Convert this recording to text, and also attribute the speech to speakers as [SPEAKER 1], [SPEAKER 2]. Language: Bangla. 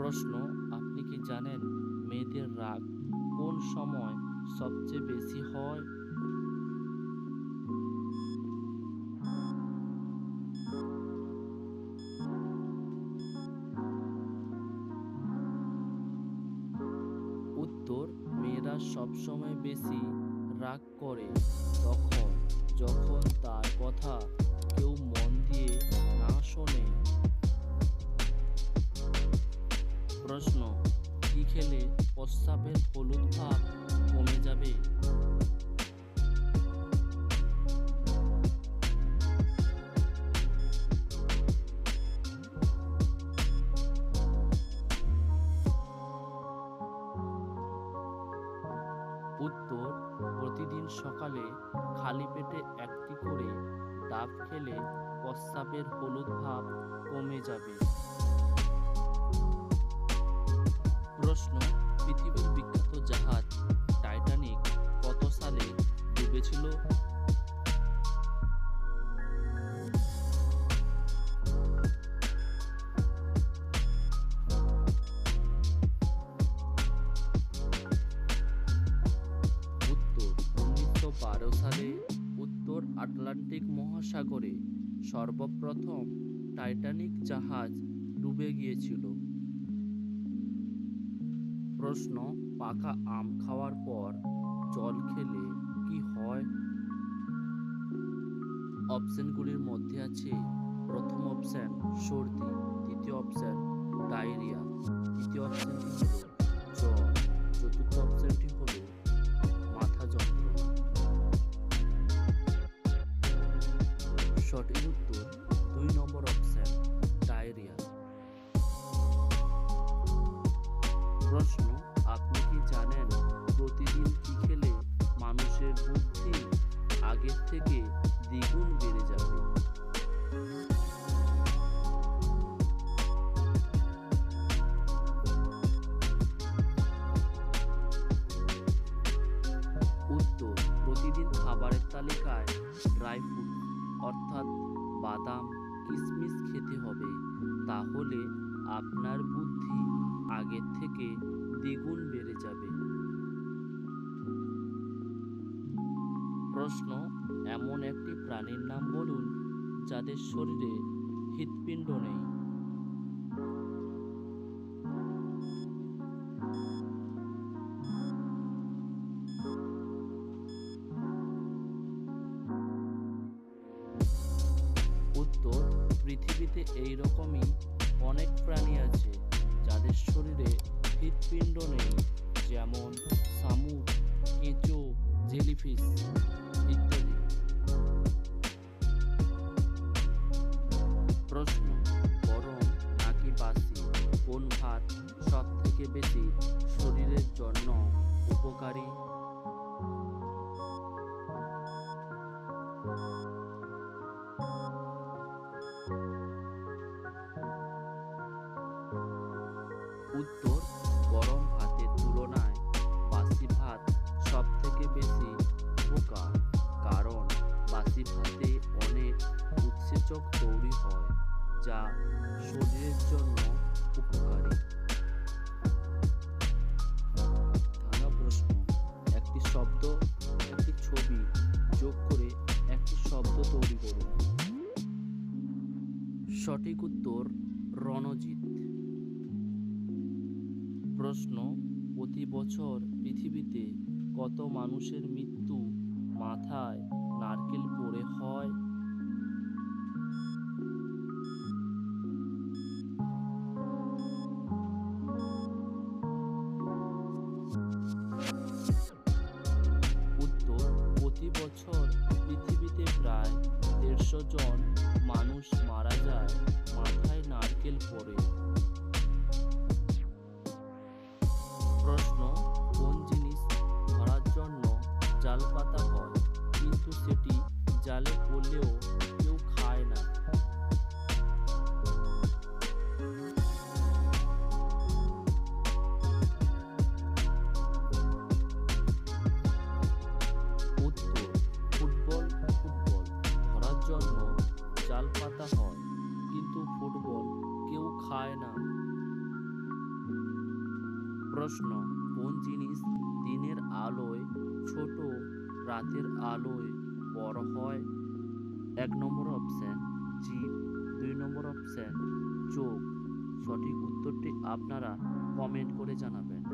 [SPEAKER 1] প্রশ্ন, আপনি কি জানেন মেয়েদের রাগ কোন সময় সবচেয়ে বেশি হয়? উত্তর, মেয়েরা সবসময় বেশি রাগ করে তখন, যখন তার কথা কেউ মন দিয়ে না শোনে। খেলে প্রস্রাবের হলুদ ভাব কমে যাবে। উত্তর, প্রতিদিন সকালে খালি পেটে একটি করে ডাব খেলে প্রস্রাবের হলুদ ভাব কমে যাবে। প্রশ্ন, পৃথিবীর বিখ্যাত জাহাজ টাইটানিক কত সালে ডুবেছিল? সালে উত্তর আটলান্টিক মহাসাগরে সর্বপ্রথম টাইটানিক জাহাজ ডুবে গিয়েছিল। প্রশ্ন, পাকা আম খাওয়ার পর জল খেলে কি হয়? অপশনগুলির মধ্যে আছে প্রথম অপশন, সর্দি, দ্বিতীয় অপশন, ডায়রিয়া, তৃতীয় অপশনটি হল জ্বর, চতুর্থ অপশনটি হল মাথা যন্ত্রণা। সঠিক উত্তর, দুই নম্বর অপশন, ডায়রিয়া। প্রশ্ন আগের থেকে দ্বিগুণ বেড়ে যাবে। উত্তর, প্রতিদিন খাবারের তালিকায় ড্রাই ফ্রুট অর্থাৎ বাদাম কিশমিশ খেতে হবে। তাহলে আপনার বুদ্ধি আগের থেকে দ্বিগুণ প্রশ্ন, এমন একটি প্রাণীর নাম বলুন যাদের শরীরে হৃৎপিণ্ড নেই। উত্তর, পৃথিবীতে এই রকমই অনেক প্রাণী আছে যাদের শরীরে হৃৎপিণ্ড নেই, যেমন শামুক, কেঁচো, জেলিফিশ। কোন ভাত সব থেকে বেশি শরীরের জন্য উপকারী? উত্তর, গরম ভাতের তুলনায় বাসি ভাত সব থেকে বেশি উপকার, কারণ বাসি ভাতে অনেক উৎসেচক তৈরি হয় যা শরীরের জন্য উপকারী। ধাঁধা প্রশ্ন, একটি শব্দ, একটি ছবি যোগ করে একটি শব্দ তৈরি করুন। সঠিক উত্তর, রণজিৎ। প্রশ্ন, প্রতি বছর পৃথিবীতে কত মানুষের মৃত্যু মাথায় নারকেল পড়ে হয়? জন মানুষ মারা যায় মাথায় নারকেল পড়ে। প্রশ্ন, কোন জিনিস দিনের আলোয়, ছোট রাতের আলোয় বড় হয়? এক নম্বর অপশন জীব। দুই নম্বর অপশন চোখ। সঠিক উত্তরটি আপনারা কমেন্ট করে জানাবেন।